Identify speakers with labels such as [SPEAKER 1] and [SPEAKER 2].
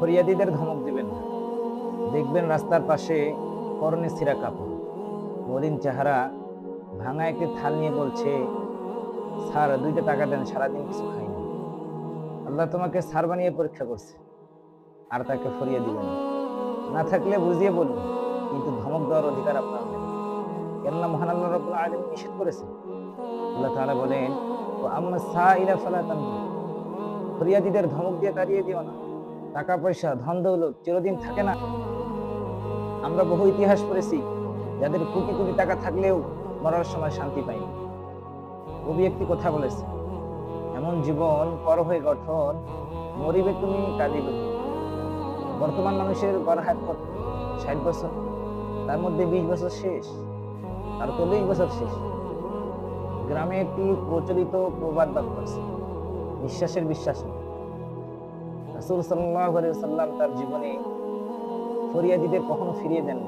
[SPEAKER 1] ফরিয়াদিদের ধমক দিবেন না। দেখবেন রাস্তার পাশে পরনে সিরা কাপড়। মলিন চেহারা, ভাঙা একটি থাল নিয়ে বলছে, স্যার, দুইটা টাকা দেন, সারাদিন কিছু খাই না। আল্লাহ তোমাকে সার বানিয়ে পরীক্ষা করছে, আর তাকে ফরিয়ে দিবেন না। থাকলে বুঝিয়ে বলুন, কিন্তু ধমক দেওয়ার অধিকার আপনার নেই। কেননা মহান আল্লাহ রব্বুল আলামিন নিষেধ করেছেন। আল্লাহ তাআলা বলেন ও আম্মা সাইলা ফালা তানহু ফরিয়াদিদের ধমক দিয়ে তাড়িয়ে দিও না। টাকা পয়সা ধন দৌলত চিরদিন থাকে না। আমরা বহু ইতিহাস পড়েছি, যাদের কোটি কোটি টাকা থাকলেও মরার সময় শান্তি পায়নি কবি একটি কথা বলেছে, এমন জীবন পর হয়ে গঠন, মরিবে তুমি, কাঁদিবে বর্তমান মানুষের গড় হাত কত? ষাট বছর? তার মধ্যে বিশ বছর শেষ আর চল্লিশ বছর শেষ। গ্রামে একটি প্রচলিত প্রবাদ বাক্য আছে বিশ্বাসের বিশ্বাস নেই। রাসূল আলাইহি সাল্লাম তার জীবনে ফরিয়াদিদের কখনো ফিরিয়ে দেন